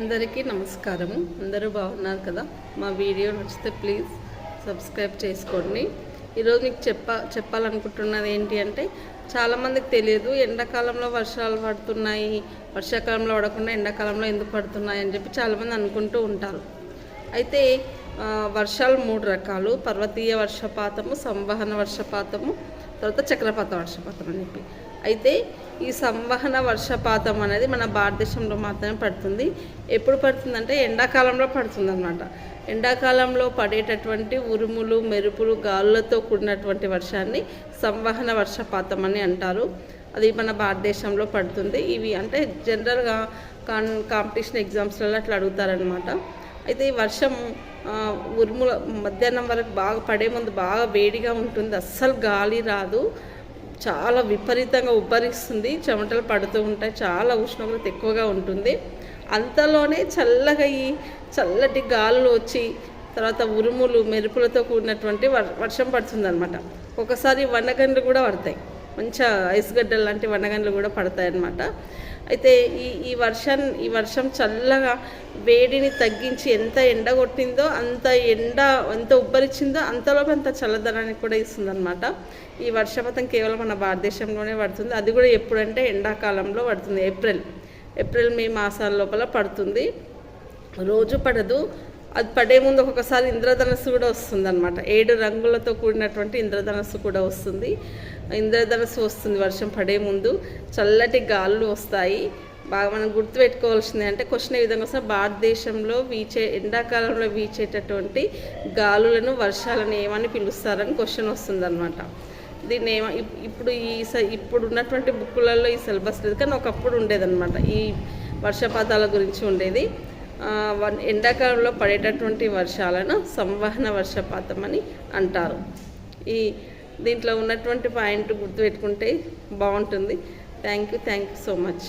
అందరికీ నమస్కారము అందరూ బాగున్నారు కదా? మా వీడియో నచ్చితే ప్లీజ్ సబ్స్క్రైబ్ చేసుకోండి. ఈరోజు మీకు చెప్ప చెప్పాలనుకుంటున్నది ఏంటి అంటే చాలామందికి తెలియదు ఎండాకాలంలో వర్షాలు పడుతున్నాయి వర్షాకాలంలో పడకుండా ఎండాకాలంలో ఎందుకు పడుతున్నాయి అని చెప్పి చాలామంది అనుకుంటూ ఉంటారు. అయితే వర్షాలు మూడు రకాలు. పర్వతీయ వర్షపాతము సంవహన వర్షపాతము తర్వాత చక్రపాత వర్షపాతం అని చెప్పి. అయితే ఈ సంవహన వర్షపాతం అనేది మన భారతదేశంలో మాత్రమే పడుతుంది. ఎప్పుడు పడుతుందంటే ఎండాకాలంలో పడుతుంది అనమాట ఎండాకాలంలో పడేటటువంటి ఉరుములు మెరుపులు గాలులతో కూడినటువంటి వర్షాన్ని సంవహన వర్షపాతం అని అంటారు. అది మన భారతదేశంలో పడుతుంది. ఇవి అంటే జనరల్గా కాన్ కాంపిటీషన్ ఎగ్జామ్స్లలో అట్లా అడుగుతారనమాట అయితే ఈ వర్షం ఉరుముల మధ్యాహ్నం వరకు బాగా పడే ముందు బాగా వేడిగా ఉంటుంది. అస్సలు గాలి రాదు. చాలా విపరీతంగా ఉబ్బరిస్తుంది. చెమటలు పడుతూ ఉంటాయి. చాలా ఉష్ణోగ్రత ఎక్కువగా ఉంటుంది. అంతలోనే చల్లగా ఈ చల్లటి గాలులు వచ్చి తర్వాత ఉరుములు మెరుపులతో కూడినటువంటి వర్ వర్షం పడుతుంది అనమాట ఒకసారి వనగండ్లు కూడా పడతాయి. మంచిగా ఐస్గడ్డలు లాంటి వనగండ్లు కూడా పడతాయి అన్నమాట అయితే ఈ ఈ వర్షం ఈ వర్షం చల్లగా వేడిని తగ్గించి ఎంత ఎండ కొట్టిందో అంత ఎండ ఎంత ఉబ్బరిచ్చిందో అంతలోపు అంత చల్లదనాన్ని కూడా ఇస్తుందన్నమాట. ఈ వర్షపాతం కేవలం మన భారతదేశంలోనే పడుతుంది. అది కూడా ఎప్పుడంటే ఎండాకాలంలో పడుతుంది. ఏప్రిల్ ఏప్రిల్ మే మాసాల లోపల పడుతుంది. రోజు పడదు. అది పడే ముందు ఒక్కొక్కసారి ఇంద్రధనస్సు కూడా వస్తుంది అనమాట ఏడు రంగులతో కూడినటువంటి ఇంద్రధనస్సు కూడా వస్తుంది. ఇంద్రధనస్సు వస్తుంది వర్షం పడే ముందు. చల్లటి గాలులు వస్తాయి. బాగా మనం గుర్తుపెట్టుకోవాల్సింది అంటే క్వశ్చన్ ఏ విధంగా వస్తే భారతదేశంలో వీచే ఎండాకాలంలో వీచేటటువంటి గాలులను వర్షాలను ఏమని పిలుస్తారని క్వశ్చన్ వస్తుంది దీన్ని ఏమ ఇప్పుడు ఈ స- ఇప్పుడు ఉన్నటువంటి బుక్కులలో ఈ సిలబస్ లేదు. కానీ ఒకప్పుడు ఉండేదన్నమాట. ఈ వర్షపాతాల గురించి ఉండేది. ఎండాకాలంలో పడేటటువంటి వర్షాలను సంవహన వర్షపాతం అని అంటారు. ఈ దీంట్లో ఉన్నటువంటి పాయింట్ గుర్తుపెట్టుకుంటే బాగుంటుంది. Thank you thank you so much.